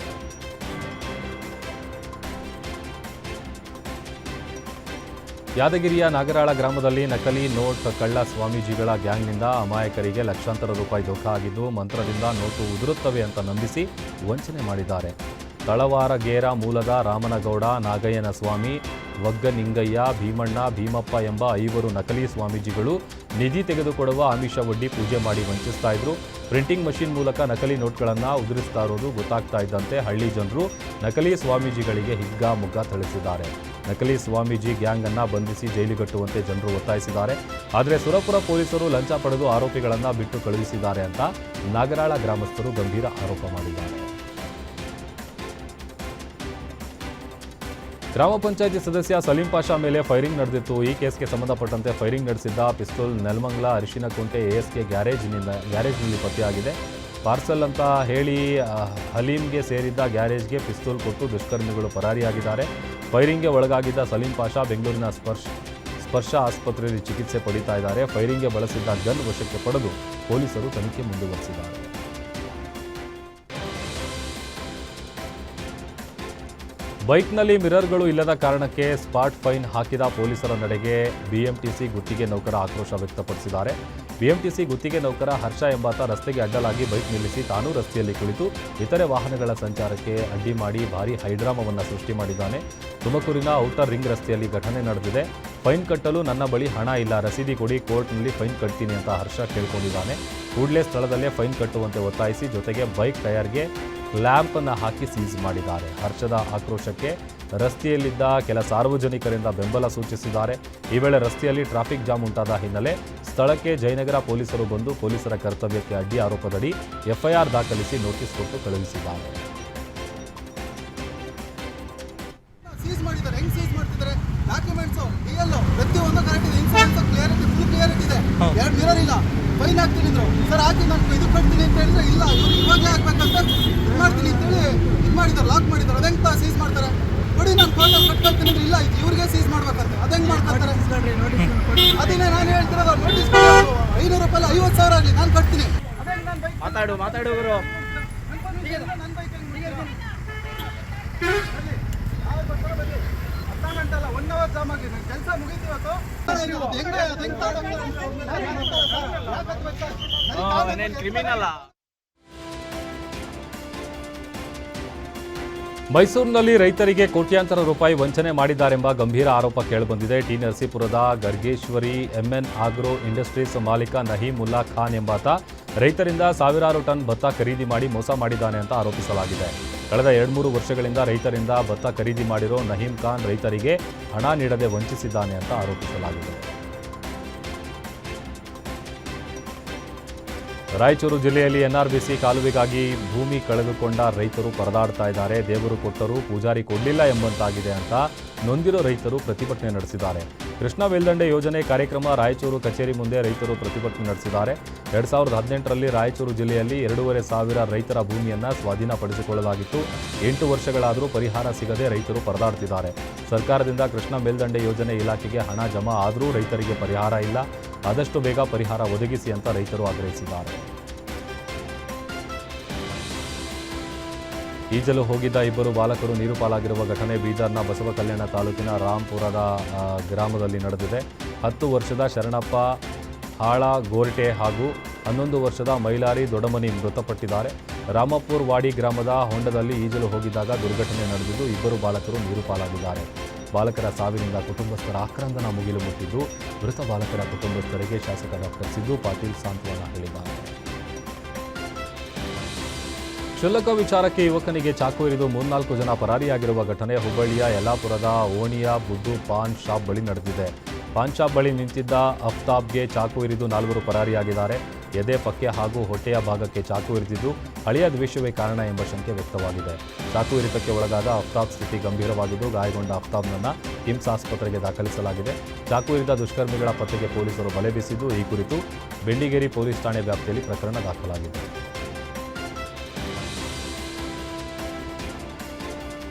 ಯಾದಗಿರಿಯ ನಾಗರಾಳ ಗ್ರಾಮದಲ್ಲಿ ನಕಲಿ ನೋಟ್ ಕಳ್ಳ ಸ್ವಾಮೀಜಿಗಳ ಗ್ಯಾಂಗ್ನಿಂದ ಅಮಾಯಕರಿಗೆ ಲಕ್ಷಾಂತರ ರೂಪಾಯಿ ದುಃಖ ಆಗಿದ್ದು ಮಂತ್ರದಿಂದ ನೋಟು ಉದುರುತ್ತವೆ ಅಂತ ನಂಬಿಸಿ ವಂಚನೆ ಮಾಡಿದ್ದಾರೆ. ತಳವಾರಗೇರ ಮೂಲದ ರಾಮನಗೌಡ ನಾಗಯ್ಯನ ಸ್ವಾಮಿ ವಗ್ಗನಿಂಗಯ್ಯ, ಭೀಮಣ್ಣ, ಭೀಮಪ್ಪ ಎಂಬ ಐವರು ನಕಲಿ ಸ್ವಾಮೀಜಿಗಳು ನಿಧಿ ತೆಗೆದುಕೊಡುವ ಆಮಿಷ ಒಡ್ಡಿ ಪೂಜೆ ಮಾಡಿ ವಂಚಿಸ್ತಾ ಇದ್ರು. ಪ್ರಿಂಟಿಂಗ್ ಮಷಿನ್ ಮೂಲಕ ನಕಲಿ ನೋಟ್ಗಳನ್ನು ಉದುರಿಸ್ತಾ ಇರೋದು ಗೊತ್ತಾಗ್ತಾ ಇದ್ದಂತೆ ಹಳ್ಳಿ ಜನರು ನಕಲಿ ಸ್ವಾಮೀಜಿಗಳಿಗೆ ಹಿಗ್ಗಾಮುಗ್ಗ ಥಳಿಸಿದ್ದಾರೆ. ನಕಲಿ ಸ್ವಾಮೀಜಿ ಗ್ಯಾಂಗ್ ಅನ್ನ ಬಂಧಿಸಿ ಜೈಲಿಗಟ್ಟುವಂತೆ ಜನರು ಒತ್ತಾಯಿಸಿದ್ದಾರೆ. ಆದರೆ ಸುರಪುರ ಪೊಲೀಸರು ಲಂಚ ಪಡೆದು ಆರೋಪಿಗಳನ್ನ ಬಿಟ್ಟು ಕಳುಹಿಸಿದ್ದಾರೆ ಅಂತ ನಾಗರಾಳ ಗ್ರಾಮಸ್ಥರು ಗಂಭೀರ ಆರೋಪ ಮಾಡಿದ್ದಾರೆ. ಗ್ರಾಮ ಪಂಚಾಯಿತಿ ಸದಸ್ಯ ಸಲೀಂ ಪಾಷಾ ಮೇಲೆ ಫೈರಿಂಗ್ ನಡೆದಿತ್ತು. ಈ ಕೇಸ್ಗೆ ಸಂಬಂಧಪಟ್ಟಂತೆ ಫೈರಿಂಗ್ ನಡೆಸಿದ್ದ ಪಿಸ್ತೂಲ್ ನೆಲಮಂಗ್ಲ, ಅರಿಶಿನ ಕುಂಟೆ ಎಎಸ್ಕೆ ಗ್ಯಾರೇಜ್ನಿಂದ, ಗ್ಯಾರೇಜ್ನಲ್ಲಿ ಪತ್ತೆಯಾಗಿದೆ. ಪಾರ್ಸಲ್ ಅಂತ ಹೇಳಿ ಹಲೀಮ್ಗೆ ಸೇರಿದ್ದ ಗ್ಯಾರೇಜ್ಗೆ ಪಿಸ್ತೂಲ್ ಕೊಟ್ಟು ದುಷ್ಕರ್ಮಿಗಳು ಪರಾರಿಯಾಗಿದ್ದಾರೆ. ಫೈರಿಂಗ್ಗೆ ಒಳಗಾಗಿದ್ದ ಸಲೀಂ ಪಾಷಾ ಬೆಂಗಳೂರಿನ ಸ್ಪರ್ಶ ಸ್ಪರ್ಶ ಆಸ್ಪತ್ರೆಯಲ್ಲಿ ಚಿಕಿತ್ಸೆ ಪಡೀತಾ ಇದ್ದಾರೆ. ಫೈರಿಂಗ್ಗೆ ಬಳಸಿದ್ದ ಗನ್ ವಶಕ್ಕೆ ಪಡೆದು ಪೊಲೀಸರು ತನಿಖೆ ಮುಂದುವರೆಸಿದ್ದಾರೆ. ಬೈಕ್ನಲ್ಲಿ ಮಿರರ್ಗಳು ಇಲ್ಲದ ಕಾರಣಕ್ಕೆ ಸ್ಪಾಟ್ ಫೈನ್ ಹಾಕಿದ ಪೊಲೀಸರ ನಡೆಗೆ ಬಿಎಂಟಿಸಿ ಗುತ್ತಿಗೆ ನೌಕರ ಆಕ್ರೋಶ ವ್ಯಕ್ತಪಡಿಸಿದ್ದಾರೆ. ಬಿಎಂಟಿಸಿ ಗುತ್ತಿಗೆ ನೌಕರ ಹರ್ಷ ಎಂಬಾತ ರಸ್ತೆಗೆ ಅಡ್ಡಲಾಗಿ ಬೈಕ್ ನಿಲ್ಲಿಸಿ ತಾನೂ ರಸ್ತೆಯಲ್ಲಿ ಕುಳಿತು ಇತರೆ ವಾಹನಗಳ ಸಂಚಾರಕ್ಕೆ ಅಡ್ಡಿ ಮಾಡಿ ಭಾರಿ ಹೈಡ್ರಾಮವನ್ನು ಸೃಷ್ಟಿ ಮಾಡಿದ್ದಾನೆ. ತುಮಕೂರಿನ ಔಟರ್ ರಿಂಗ್ ರಸ್ತೆಯಲ್ಲಿ ಘಟನೆ ನಡೆದಿದೆ. ಫೈನ್ ಕಟ್ಟಲು ನನ್ನ ಬಳಿ ಹಣ ಇಲ್ಲ, ರಸೀದಿ ಕೊಡಿ, ಕೋರ್ಟ್ನಲ್ಲಿ ಫೈನ್ ಕಟ್ತೀನಿ ಅಂತ ಹರ್ಷ ಕೇಳ್ಕೊಂಡಿದ್ದಾನೆ. ಕೂಡಲೇ ಸ್ಥಳದಲ್ಲೇ ಫೈನ್ ಕಟ್ಟುವಂತೆ ಒತ್ತಾಯಿಸಿ ಜೊತೆಗೆ ಬೈಕ್ ಟಯರ್ಗೆ ಲ್ಯಾಂಪ್ ಅನ್ನು ಹಾಕಿ ಸೀಸ್ ಮಾಡಿದ್ದಾರೆ. ಹರ್ಷದ ಆಕ್ರೋಶಕ್ಕೆ ರಸ್ತೆಯಲ್ಲಿದ್ದ ಕೆಲ ಸಾರ್ವಜನಿಕರಿಂದ ಬೆಂಬಲ ಸೂಚಿಸಿದ್ದಾರೆ. ಈ ವೇಳೆ ರಸ್ತೆಯಲ್ಲಿ ಟ್ರಾಫಿಕ್ ಜಾಮ್ ಉಂಟಾದ ಹಿನ್ನೆಲೆ ಸ್ಥಳಕ್ಕೆ ಜಯನಗರ ಪೊಲೀಸರು ಬಂದು ಪೊಲೀಸರ ಕರ್ತವ್ಯಕ್ಕೆ ಅಡ್ಡಿ ಆರೋಪದಡಿ ಎಫ್ಐಆರ್ ದಾಖಲಿಸಿ ನೋಟಿಸ್ ಕೊಟ್ಟು ಕಳುಹಿಸಿದ್ದಾರೆ. ಸೀಸ್ ಮಾಡಿದ್ದಾರೆ. ಹೆಂಗ್ ಸೀಸ್ ಮಾಡ್ತಿದ್ದಾರೆ? ಡಾಕ್ಯುಮೆಂಟ್ಸ್ ಪ್ರತಿಯೊಂದು ಕರೆಕ್ಟ್ ಇನ್ಸೂರೆನ್ಸ್ ಕ್ಲಿಯರಿಟಿ ಕ್ಲಿಯರಿಟಿ ಇದೆ ಎರಡು ಮಿರರ್ ಇಲ್ಲ ಫೈನ್ ಹಾಕ್ತೀನಿ ಅಂದ್ರು. ಸರ್ ಹಾಕಿ ನಾನು ಇದು ಕಟ್ತೀನಿ ಅಂತ ಹೇಳಿದ್ರೆ ಇಲ್ಲ ಇವ್ರು ಇವಾಗಲೇ ಹಾಕ್ಬೇಕಂತ ಇದು ಮಾಡ್ತೀನಿ ಅಂತೇಳಿ ಇದು ಮಾಡಿದ್ದಾರೆ ಲಾಕ್ ಮಾಡಿದ್ದಾರೆ. ಅದೆಂಗ್ ಸೀಸ್ ಮಾಡ್ತಾರೆ? ನೋಡಿ ನಾನು ಕೋರ್ಟಲ್ಲಿ ಕಟ್ಕೊಳ್ತೀನಿ ಅಂದ್ರೆ ಇಲ್ಲ ಇದು ಇವ್ರಿಗೆ ಸೀಸ್ ಮಾಡ್ಬೇಕಂತೆ. ಅದೆಂಗ್ ಮಾಡ್ತಾರೆ? ಅದನ್ನೇ ನಾನು ಹೇಳ್ತಿರೋದು ನೋಟಿಸ್ ಐನೂರು ರೂಪಾಯಿ ಐವತ್ತು ಸಾವಿರ ಆಗಲಿ ನಾನು ಕಟ್ತೀನಿ ಮಾತಾಡು ಮಾತಾಡು ನನ್ನ ಬೈಕ್ ಗಂಟೆ ಅಲ್ಲ ಒನ್ ಅವರ್ ಜಾಮ್ ಆಗಿದೆ. ಕೆಲಸ ಮುಗೀತು ಇವತ್ತು. ಮೈಸೂರಿನಲ್ಲಿ ರೈತರಿಗೆ ಕೋಟ್ಯಾಂತರ ರೂಪಾಯಿ ವಂಚನೆ ಮಾಡಿದ್ದಾರೆಂಬ ಗಂಭೀರ ಆರೋಪ ಕೇಳಿಬಂದಿದೆ. T ನರಸೀಪುರದ Gargeshwari M N agro industries ಮಾಲೀಕ ನಹೀಮ್ ಉಲ್ಲಾ ಖಾನ್ ಎಂಬಾತ ರೈತರಿಂದ ಸಾವಿರಾರು ಟನ್ ಭತ್ತ ಖರೀದಿ ಮಾಡಿ ಮೋಸ ಮಾಡಿದ್ದಾನೆ ಅಂತ ಆರೋಪಿಸಲಾಗಿದೆ. ಕಳೆದ ಎರಡ್ಮೂರು ವರ್ಷಗಳಿಂದ ರೈತರಿಂದ ಭತ್ತ ಖರೀದಿ ಮಾಡಿರೋ ನಹೀಂ ಖಾನ್ ರೈತರಿಗೆ ಹಣ ನೀಡದೆ ವಂಚಿಸಿದ್ದಾನೆ ಅಂತ ಆರೋಪಿಸಲಾಗಿದೆ. ರಾಯಚೂರು ಜಿಲ್ಲೆಯಲ್ಲಿ ಎನ್ಆರ್ಬಿಸಿ ಕಾಲುವೆಗಾಗಿ ಭೂಮಿ ಕಳೆದುಕೊಂಡ ರೈತರು ಪರದಾಡ್ತಾ ಇದ್ದಾರೆ. ದೇವರು ಕೊಟ್ಟರೂ ಪೂಜಾರಿ ಕೊಡಲಿಲ್ಲ ಎಂಬಂತಾಗಿದೆ ಅಂತ ನೊಂದಿರೋ ರೈತರು ಪ್ರತಿಭಟನೆ ನಡೆಸಿದ್ದಾರೆ. ಕೃಷ್ಣ ವೇಲ್ದಂಡೆ ಯೋಜನೆ ಕಾರ್ಯಕ್ರಮ ರಾಯಚೂರು ಕಚೇರಿ ಮುಂದೆ ರೈತರು ಪ್ರತಿಭಟನೆ ನಡೆಸಿದ್ದಾರೆ. ಎರಡ್ ಸಾವಿರದ ಹದಿನೆಂಟರಲ್ಲಿ ರಾಯಚೂರು ಜಿಲ್ಲೆಯಲ್ಲಿ ಎರಡೂವರೆ ಸಾವಿರ ರೈತರ ಭೂಮಿಯನ್ನು ಸ್ವಾಧೀನಪಡಿಸಿಕೊಳ್ಳಲಾಗಿತ್ತು. ಎಂಟು ವರ್ಷಗಳಾದರೂ ಪರಿಹಾರ ಸಿಗದೆ ರೈತರು ಪರದಾಡ್ತಿದ್ದಾರೆ. ಸರ್ಕಾರದಿಂದ ಕೃಷ್ಣ ಮೇಲ್ದಂಡೆ ಯೋಜನೆ ಇಲಾಖೆಗೆ ಹಣ ಜಮಾ ಆದರೂ ರೈತರಿಗೆ ಪರಿಹಾರ ಇಲ್ಲ. ಆದಷ್ಟು ಬೇಗ ಪರಿಹಾರ ಒದಗಿಸಿ ಅಂತ ರೈತರು ಆಗ್ರಹಿಸಿದ್ದಾರೆ. ಈಜಲು ಹೋಗಿದ್ದ ಇಬ್ಬರು ಬಾಲಕರು ನೀರು ಪಾಲಾಗಿರುವ ಘಟನೆ ಬೀದರ್ನ ಬಸವ ಕಲ್ಯಾಣ ತಾಲೂಕಿನ ರಾಂಪುರದ ಗ್ರಾಮದಲ್ಲಿ ನಡೆದಿದೆ. ಹತ್ತು ವರ್ಷದ ಶರಣಪ್ಪ ಹಾಳ, ಗೋರ್ಟೆ ಹಾಗೂ ಹನ್ನೊಂದು ವರ್ಷದ ಮೈಲಾರಿ ದೊಡಮನಿ ಮೃತಪಟ್ಟಿದ್ದಾರೆ. ರಾಮಪುರ್ ವಾಡಿ ಗ್ರಾಮದ ಹೊಂಡದಲ್ಲಿ ಈಜಲು ಹೋಗಿದ್ದಾಗ ದುರ್ಘಟನೆ ನಡೆದಿದ್ದು ಇಬ್ಬರು ಬಾಲಕರು ನೀರು ಪಾಲಾಗಿದ್ದಾರೆ ಬಾಲಕರ ಸಾವಿನಿಂದ ಕುಟುಂಬಸ್ಥರ ಆಕ್ರಂದನ ಮುಗಿಲು ಮುಟ್ಟಿದ್ದು, ಮೃತ ಬಾಲಕರ ಕುಟುಂಬಸ್ಥರಿಗೆ ಶಾಸಕ ಡಾಕ್ಟರ್ ಸಿದ್ದು ಪಾಟೀಲ್ ಸಾಂತ್ವನ ಹೇಳಿದ್ದಾರೆ. ಕ್ಷುಲ್ಲಕ ವಿಚಾರಕ್ಕೆ ಯುವಕನಿಗೆ ಚಾಕು ಇರಿದು ಮೂರ್ನಾಲ್ಕು ಜನ ಪರಾರಿಯಾಗಿರುವ ಘಟನೆ ಹುಬ್ಬಳ್ಳಿಯ ಯಲ್ಲಾಪುರದ ಓಣಿಯ ಬುದ್ದು ಪಾನ್ ಶಾಪ್ ಬಳಿ ನಡೆದಿದೆ. ಪಾನ್ ಶಾಪ್ ಬಳಿ ನಿಂತಿದ್ದ ಅಫ್ತಾಬ್ಗೆ ಚಾಕು ಇರಿದು ನಾಲ್ವರು ಪರಾರಿಯಾಗಿದ್ದಾರೆ. ಎದೆ, ಪಕ್ಕೆ ಹಾಗೂ ಹೊಟ್ಟೆಯ ಭಾಗಕ್ಕೆ ಚಾಕು ಇರಿದಿದ್ದು ಹಳೆಯ ದ್ವೇಷವೇ ಕಾರಣ ಎಂಬ ಶಂಕೆ ವ್ಯಕ್ತವಾಗಿದೆ. ಚಾಕು ಇರಿತಕ್ಕೆ ಒಳಗಾದ ಅಫ್ತಾಬ್ ಸ್ಥಿತಿ ಗಂಭೀರವಾಗಿದ್ದು ಗಾಯಗೊಂಡ ಅಫ್ತಾಬ್ನನ್ನು ಕಿಮ್ಸ್ ಆಸ್ಪತ್ರೆಗೆ ದಾಖಲಿಸಲಾಗಿದೆ. ಚಾಕು ಇರಿದ ದುಷ್ಕರ್ಮಿಗಳ ಪತ್ತೆಗೆ ಪೊಲೀಸರು ಬಲೆ ಬೀಸಿದ್ದು ಈ ಕುರಿತು ಬೆಂಡಿಗೇರಿ ಪೊಲೀಸ್ ಠಾಣೆ ವ್ಯಾಪ್ತಿಯಲ್ಲಿ ಪ್ರಕರಣ ದಾಖಲಾಗಿದೆ.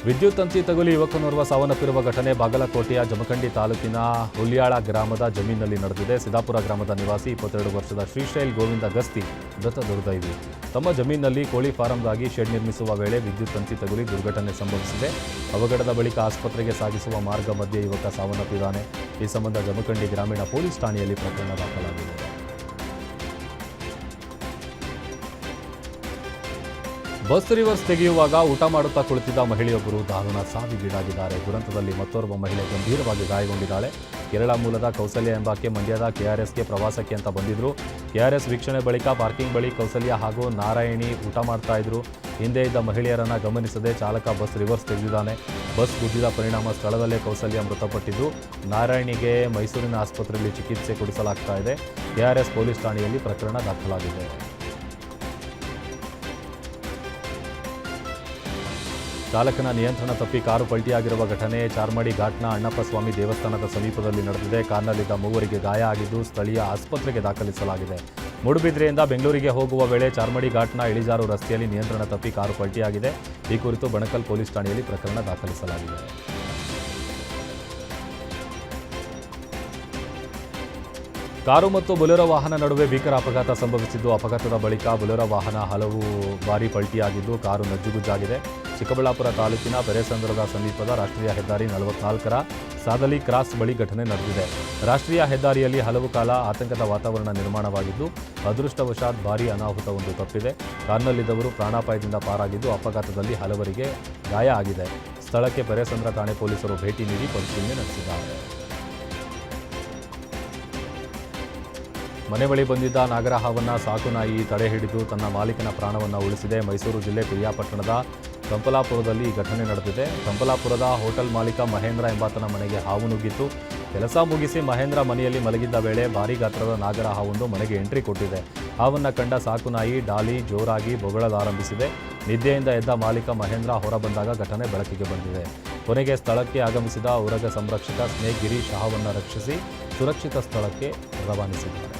ವಿದ್ಯುತ್ ತಂತಿ ತಗುಲಿ ಯುವಕನೋರ್ವ ಸಾವನ್ನಪ್ಪಿರುವ ಘಟನೆ ಬಾಗಲಕೋಟೆಯ ಜಮಖಂಡಿ ತಾಲೂಕಿನ ಹುಲಿಯಾಳ ಗ್ರಾಮದ ಜಮೀನಿನಲ್ಲಿ ನಡೆದಿದೆ. ಸಿದ್ದಾಪುರ ಗ್ರಾಮದ ನಿವಾಸಿ ಇಪ್ಪತ್ತೆರಡು ವರ್ಷದ ಶ್ರೀಶೈಲ್ ಗೋವಿಂದ ಗಸ್ತಿ ಮೃತ ದುರ್ದೈವಿ. ತಮ್ಮ ಜಮೀನಿನಲ್ಲಿ ಕೋಳಿ ಫಾರಂಗಾಗಿ ಶೆಡ್ ನಿರ್ಮಿಸುವ ವೇಳೆ ವಿದ್ಯುತ್ ತಂತಿ ತಗುಲಿ ದುರ್ಘಟನೆ ಸಂಭವಿಸಿದೆ. ಅವಘಡದ ಬಳಿಕ ಆಸ್ಪತ್ರೆಗೆ ಸಾಗಿಸುವ ಮಾರ್ಗ ಮಧ್ಯೆ ಯುವಕ ಸಾವನ್ನಪ್ಪಿದ್ದಾನೆ. ಈ ಸಂಬಂಧ ಜಮಖಂಡಿ ಗ್ರಾಮೀಣ ಪೊಲೀಸ್ ಠಾಣೆಯಲ್ಲಿ ಪ್ರಕರಣ ದಾಖಲಾಗಿದೆ. ಬಸ್ ರಿವರ್ಸ್ ತೆಗೆಯುವಾಗ ಊಟ ಮಾಡುತ್ತಾ ಕುಳಿತಿದ್ದ ಮಹಿಳೆಯೊಬ್ಬರು ದಾರುಣ ಸಾವಿಗೀಡಾಗಿದ್ದಾರೆ. ದುರಂತದಲ್ಲಿ ಮತ್ತೋರ್ವ ಮಹಿಳೆ ಗಂಭೀರವಾಗಿ ಗಾಯಗೊಂಡಿದ್ದಾಳೆ. ಕೇರಳ ಮೂಲದ ಕೌಸಲ್ಯ ಎಂಬಾಕೆ ಮಂಡ್ಯದ ಕೆಆರ್ಎಸ್ಗೆ ಪ್ರವಾಸಕ್ಕೆ ಅಂತ ಬಂದಿದ್ರು. ಕೆಆರ್ಎಸ್ ವೀಕ್ಷಣೆ ಬಳಿಕ ಪಾರ್ಕಿಂಗ್ ಬಳಿ ಕೌಸಲ್ಯ ಹಾಗೂ ನಾರಾಯಣಿ ಊಟ ಮಾಡ್ತಾ ಇದ್ರು. ಹಿಂದೆ ಇದ್ದ ಮಹಿಳೆಯರನ್ನು ಗಮನಿಸದೆ ಚಾಲಕ ಬಸ್ ರಿವರ್ಸ್ ತೆಗೆದಿದ್ದಾನೆ. ಬಸ್ ಗುದ್ದಿದ ಪರಿಣಾಮ ಸ್ಥಳದಲ್ಲೇ ಕೌಸಲ್ಯ ಮೃತಪಟ್ಟಿದ್ದು. ನಾರಾಯಣಿಗೆ ಮೈಸೂರಿನ ಆಸ್ಪತ್ರೆಯಲ್ಲಿ ಚಿಕಿತ್ಸೆ ಕೊಡಿಸಲಾಗ್ತಾ ಇದೆ. ಕೆಆರ್ಎಸ್ ಪೊಲೀಸ್ ಠಾಣೆಯಲ್ಲಿ ಪ್ರಕರಣ ದಾಖಲಾಗಿದೆ. ಚಾಲಕನ ನಿಯಂತ್ರಣ ತಪ್ಪಿ ಕಾರು ಪಲ್ಟಿಯಾಗಿರುವ ಘಟನೆ ಚಾರ್ಮಡಿ ಘಾಟ್ನ ಅಣ್ಣಪ್ಪಸ್ವಾಮಿ ದೇವಸ್ಥಾನದ ಸಮೀಪದಲ್ಲಿ ನಡೆದಿದೆ. ಕಾರ್ನಲ್ಲಿದ್ದ ಮೂವರಿಗೆ ಗಾಯ ಆಗಿದ್ದು ಸ್ಥಳೀಯ ಆಸ್ಪತ್ರೆಗೆ ದಾಖಲಿಸಲಾಗಿದೆ. ಮೂಡುಬಿದ್ರೆಯಿಂದ ಬೆಂಗಳೂರಿಗೆ ಹೋಗುವ ವೇಳೆ ಚಾರ್ಮಡಿ ಘಾಟ್ನ ಇಳಿಜಾರು ರಸ್ತೆಯಲ್ಲಿ ನಿಯಂತ್ರಣ ತಪ್ಪಿ ಕಾರು ಪಲ್ಟಿಯಾಗಿದೆ. ಈ ಕುರಿತು ಬಣಕಲ್ ಪೊಲೀಸ್ ಠಾಣೆಯಲ್ಲಿ ಪ್ರಕರಣ ದಾಖಲಿಸಲಾಗಿದೆ. ಕಾರು ಮತ್ತು ಬೊಲೆರೋ ವಾಹನ ನಡುವೆ ಭೀಕರ ಅಪಘಾತ ಸಂಭವಿಸಿದ್ದು, ಅಪಘಾತದ ಬಳಿಕ ಬೊಲೆರೋ ವಾಹನ ಹಲವು ಬಾರಿ ಪಲ್ಟಿಯಾಗಿದ್ದು ಕಾರು ನಜ್ಜುಗುಜ್ಜಾಗಿದೆ. ಚಿಕ್ಕಬಳ್ಳಾಪುರ ತಾಲೂಕಿನ ಪೆರೇಸಂದ್ರದ ಸಮೀಪದ ರಾಷ್ಟ್ರೀಯ ಹೆದ್ದಾರಿ ನಲವತ್ನಾಲ್ಕರ ಸಾದಲಿ ಕ್ರಾಸ್ ಬಳಿ ಘಟನೆ ನಡೆದಿದೆ. ರಾಷ್ಟ್ರೀಯ ಹೆದ್ದಾರಿಯಲ್ಲಿ ಹಲವು ಕಾಲ ಆತಂಕದ ವಾತಾವರಣ ನಿರ್ಮಾಣವಾಗಿದ್ದು, ಅದೃಷ್ಟವಶಾತ್ ಭಾರೀ ಅನಾಹುತವೊಂದು ತಪ್ಪಿದೆ. ಕಾರ್ನಲ್ಲಿದ್ದವರು ಪ್ರಾಣಾಪಾಯದಿಂದ ಪಾರಾಗಿದ್ದು, ಅಪಘಾತದಲ್ಲಿ ಹಲವರಿಗೆ ಗಾಯ ಆಗಿದೆ. ಸ್ಥಳಕ್ಕೆ ಬೆರೆಸಂದ್ರ ಠಾಣೆ ಪೊಲೀಸರು ಭೇಟಿ ನೀಡಿ ಪರಿಶೀಲನೆ ನಡೆಸಿದ್ದಾರೆ. ಮನೆ ಬಳಿ ಬಂದಿದ್ದ ನಾಗರಹಾವನ್ನ ಸಾಕು ನಾಯಿ ತಡೆ ಹಿಡಿದು ತನ್ನ ಮಾಲೀಕನ ಪ್ರಾಣವನ್ನು ಉಳಿಸಿದೆ. ಮೈಸೂರು ಜಿಲ್ಲೆ ಪಿರಿಯಾಪಟ್ಟಣದ ಕಂಪಲಾಪುರದಲ್ಲಿ ಈ ಘಟನೆ ನಡೆದಿದೆ. ಸಂಪಲಾಪುರದ ಹೋಟೆಲ್ ಮಾಲೀಕ ಮಹೇಂದ್ರ ಎಂಬಾತನ ಮನೆಗೆ ಹಾವು ನುಗ್ಗಿತ್ತು ಕೆಲಸ ಮುಗಿಸಿ ಮಹೇಂದ್ರ ಮನೆಯಲ್ಲಿ ಮಲಗಿದ್ದ ವೇಳೆ ಭಾರೀ ಗಾತ್ರದ ನಾಗರ ಹಾವೊಂದು ಮನೆಗೆ ಎಂಟ್ರಿ ಕೊಟ್ಟಿದೆ. ಹಾವನ್ನು ಕಂಡ ಸಾಕುನಾಯಿ ಡಾಲಿ ಜೋರಾಗಿ ಬೊಗಳಲಾರಂಭಿಸಿದೆ. ನಿದ್ದೆಯಿಂದ ಎದ್ದ ಮಾಲೀಕ ಮಹೇಂದ್ರ ಹೊರಬಂದಾಗ ಘಟನೆ ಬೆಳಕಿಗೆ ಬಂದಿದೆ. ಕೊನೆಗೆ ಸ್ಥಳಕ್ಕೆ ಆಗಮಿಸಿದ ಉರಗ ಸಂರಕ್ಷಕ ಸ್ನೇಹ್ ಗಿರೀಶ್ ಹಾವನ್ನು ರಕ್ಷಿಸಿ ಸುರಕ್ಷಿತ ಸ್ಥಳಕ್ಕೆ ರವಾನಿಸಿದ್ದಾರೆ.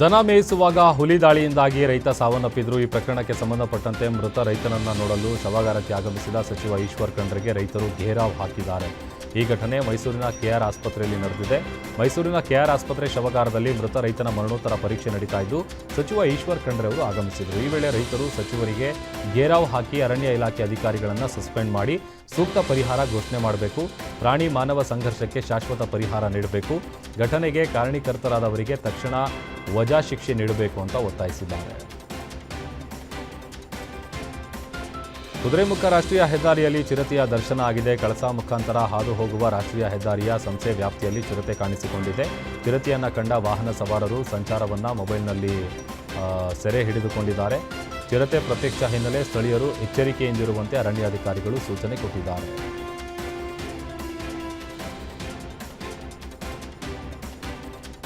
ದನ ಮೇಯಿಸುವಾಗ ಹುಲಿ ದಾಳಿಯಿಂದಾಗಿ ರೈತ ಸಾವನ್ನಪ್ಪಿದ್ರು. ಈ ಪ್ರಕರಣಕ್ಕೆ ಸಂಬಂಧಪಟ್ಟಂತೆ ಮೃತ ರೈತನನ್ನ ನೋಡಲು ಶವಾಗಾರಕ್ಕೆ ಆಗಮಿಸಿದ ಸಚಿವ ಈಶ್ವರ್ ಖಂಡ್ರೆಗೆ ರೈತರು ಘೇರಾವ್ ಹಾಕಿದ್ದಾರೆ. ಈ ಘಟನೆ ಮೈಸೂರಿನ ಕೆಆರ್ ಆಸ್ಪತ್ರೆಯಲ್ಲಿ ನಡೆದಿದೆ. ಮೈಸೂರಿನ ಕೆಆರ್ ಆಸ್ಪತ್ರೆ ಶವಗಾರದಲ್ಲಿ ಮೃತ ರೈತನ ಮರಣೋತ್ತರ ಪರೀಕ್ಷೆ ನಡೀತಾ ಇದ್ದು, ಸಚಿವ ಈಶ್ವರ್ ಖಂಡ್ರೆ ಅವರು ಆಗಮಿಸಿದರು. ಈ ವೇಳೆ ರೈತರು ಸಚಿವರಿಗೆ ಘೇರಾವ್ ಹಾಕಿ ಅರಣ್ಯ ಇಲಾಖೆ ಅಧಿಕಾರಿಗಳನ್ನು ಸಸ್ಪೆಂಡ್ ಮಾಡಿ ಸೂಕ್ತ ಪರಿಹಾರ ಘೋಷಣೆ ಮಾಡಬೇಕು. ಪ್ರಾಣಿ ಮಾನವ ಸಂಘರ್ಷಕ್ಕೆ ಶಾಶ್ವತ ಪರಿಹಾರ ನೀಡಬೇಕು. ಘಟನೆಗೆ ಕಾರಣೀಕರ್ತರಾದವರಿಗೆ ತಕ್ಷಣ ವಜಾ ಶಿಕ್ಷೆ ನೀಡಬೇಕು ಅಂತ ಒತ್ತಾಯಿಸಿದ್ದಾರೆ. ಕುದುರೆಮುಖ ರಾಷ್ಟ್ರೀಯ ಹೆದ್ದಾರಿಯಲ್ಲಿ ಚಿರತೆಯ ದರ್ಶನ ಆಗಿದೆ. ಕಳಸಾ ಮುಖಾಂತರ ಹಾದು ಹೋಗುವ ರಾಷ್ಟ್ರೀಯ ಹೆದ್ದಾರಿಯ ಸಂಸ್ಥೆ ವ್ಯಾಪ್ತಿಯಲ್ಲಿ ಚಿರತೆ ಕಾಣಿಸಿಕೊಂಡಿದೆ. ಚಿರತೆಯನ್ನು ಕಂಡ ವಾಹನ ಸವಾರರು ಸಂಚಾರವನ್ನು ಮೊಬೈಲ್ನಲ್ಲಿ ಸೆರೆ ಹಿಡಿದುಕೊಂಡಿದ್ದಾರೆ. ಚಿರತೆ ಪ್ರತ್ಯಕ್ಷ ಹಿನ್ನೆಲೆ ಸ್ಥಳೀಯರು ಎಚ್ಚರಿಕೆಯಿಂದಿರುವಂತೆ ಅರಣ್ಯಾಧಿಕಾರಿಗಳು ಸೂಚನೆ ಕೊಟ್ಟಿದ್ದಾರೆ.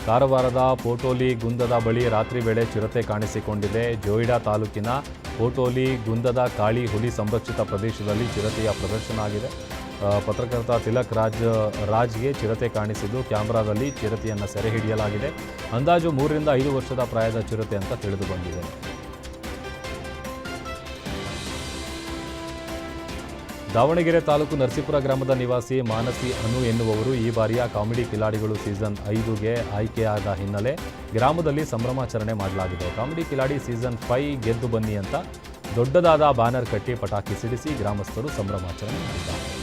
ಕಾರವಾರದ ಪೋಟೋಲಿ ಗುಂದದ ಬಳಿ ರಾತ್ರಿ ವೇಳೆ ಚಿರತೆ ಕಾಣಿಸಿಕೊಂಡಿದೆ. ಜೋಯಿಡಾ ತಾಲೂಕಿನ ಪೋಟೋಲಿ ಗುಂದದ ಕಾಳಿ ಹುಲಿ ಸಂರಕ್ಷಿತ ಪ್ರದೇಶದಲ್ಲಿ ಚಿರತೆಯ ಪ್ರದರ್ಶನ ಆಗಿದೆ. ಪತ್ರಕರ್ತ ತಿಲಕ್ ರಾಜ್, ರಾಜ್ಗೆ ಚಿರತೆ ಕಾಣಿಸಿದ್ದು, ಕ್ಯಾಮ್ರಾದಲ್ಲಿ ಚಿರತೆಯನ್ನು ಸೆರೆ ಹಿಡಿಯಲಾಗಿದೆ. ಅಂದಾಜು ಮೂರರಿಂದ ಐದು ವರ್ಷದ ಪ್ರಾಯದ ಚಿರತೆ ಅಂತ ತಿಳಿದು ಬಂದಿದೆ ದಾವಣಗೆರೆ ತಾಲೂಕು ನರಸೀಪುರ ಗ್ರಾಮದ ನಿವಾಸಿ ಮಾನಸಿ ಅನು ಎನ್ನುವವರು ಈ ಬಾರಿಯ ಕಾಮಿಡಿ ಕಿಲಾಡಿಗಳು ಸೀಸನ್ ಐದುಗೆ ಆಯ್ಕೆಯಾದ ಹಿನ್ನೆಲೆ ಗ್ರಾಮದಲ್ಲಿ ಸಂಭ್ರಮಾಚರಣೆ ಮಾಡಲಾಗಿದೆ. ಕಾಮಿಡಿ ಕಿಲಾಡಿ ಸೀಸನ್ ಫೈ ಗೆದ್ದು ಬನ್ನಿ ಅಂತ ದೊಡ್ಡದಾದ ಬ್ಯಾನರ್ ಕಟ್ಟಿ ಪಟಾಕಿ ಸಿಡಿಸಿ ಗ್ರಾಮಸ್ಥರು ಸಂಭ್ರಮಾಚರಣೆ ಮಾಡಿದ್ದಾರೆ.